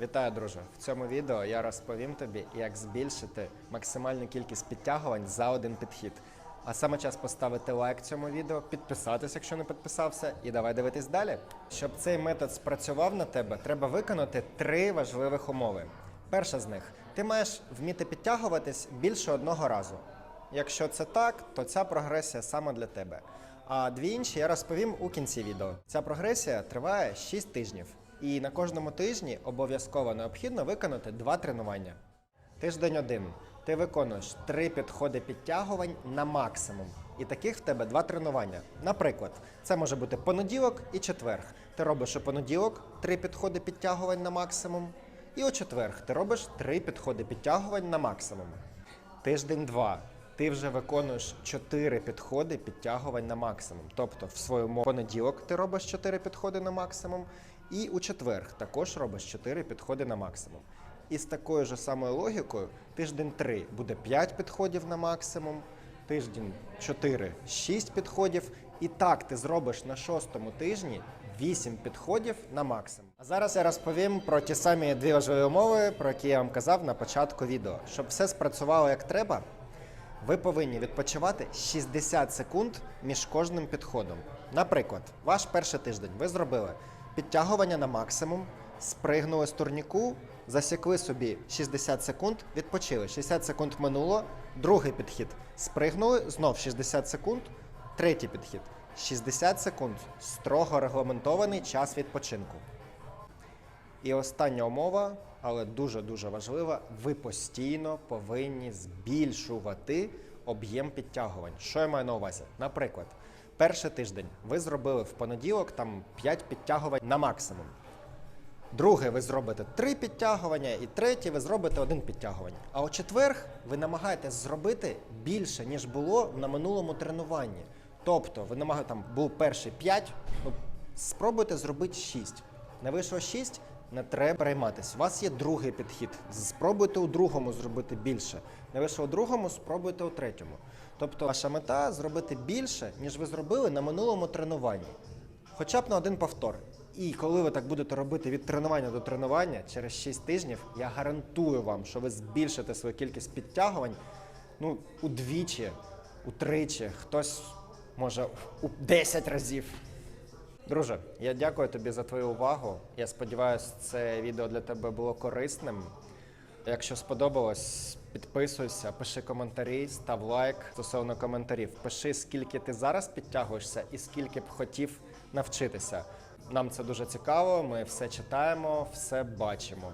Вітаю, друже! В цьому відео я розповім тобі, як збільшити максимальну кількість підтягувань за один підхід. А саме час поставити лайк цьому відео, підписатись, якщо не підписався, і давай дивитись далі. Щоб цей метод спрацював на тебе, треба виконати три важливих умови. Перша з них ти маєш вміти підтягуватись більше одного разу. Якщо це так, то ця прогресія саме для тебе. А дві інші я розповім у кінці відео. Ця прогресія триває 6 тижнів, і на кожному тижні обов'язково необхідно виконати два тренування. Тиждень один. Ти виконуєш три підходи підтягувань на максимум. І таких в тебе два тренування. Наприклад, це може бути понеділок і четверг. Ти робиш у понеділок три підходи підтягувань на максимум. І у четверг ти робиш три підходи підтягувань на максимум. Тиждень два. Ти вже виконуєш 4 підходи підтягувань на максимум. Тобто в своєму понеділок ти робиш 4 підходи на максимум, і у четверг також робиш 4 підходи на максимум. І з такою ж самою логікою, тиждень 3 буде 5 підходів на максимум, тиждень 4 6 підходів. І так ти зробиш на шостому тижні 8 підходів на максимум. А зараз я розповім про ті самі дві важливі умови, про які я вам казав на початку відео. Щоб все спрацювало як треба, ви повинні відпочивати 60 секунд між кожним підходом. Наприклад, ваш перший тиждень ви зробили підтягування на максимум, спригнули з турніку, засікли собі 60 секунд, відпочили. 60 секунд минуло, другий підхід. Спригнули, знов 60 секунд, третій підхід. 60 секунд строго регламентований час відпочинку. І остання умова, але дуже-дуже важлива, ви постійно повинні збільшувати об'єм підтягувань. Що я маю на увазі? Наприклад, перший тиждень ви зробили в понеділок там 5 підтягувань на максимум. Друге, ви зробите три підтягування, і третє, ви зробите один підтягування. А у четверг ви намагаєтесь зробити більше, ніж було на минулому тренуванні. Тобто, ви намагаєтесь, там був перший 5, ну, спробуйте зробити 6. Не вийшло 6, не треба перейматися. У вас є другий підхід. Спробуйте у другому зробити більше. Не вийшло у другому, спробуйте у третьому. Тобто, ваша мета зробити більше, ніж ви зробили на минулому тренуванні. Хоча б на один повтор. І коли ви так будете робити від тренування до тренування через 6 тижнів, я гарантую вам, що ви збільшите свою кількість підтягувань ну, удвічі, утричі, хтось може у 10 разів. Друже, я дякую тобі за твою увагу. Я сподіваюся, це відео для тебе було корисним. Якщо сподобалось, підписуйся, пиши коментарі, став лайк стосовно коментарів. Пиши, скільки ти зараз підтягуєшся і скільки б хотів навчитися. Нам це дуже цікаво. Ми все читаємо, все бачимо.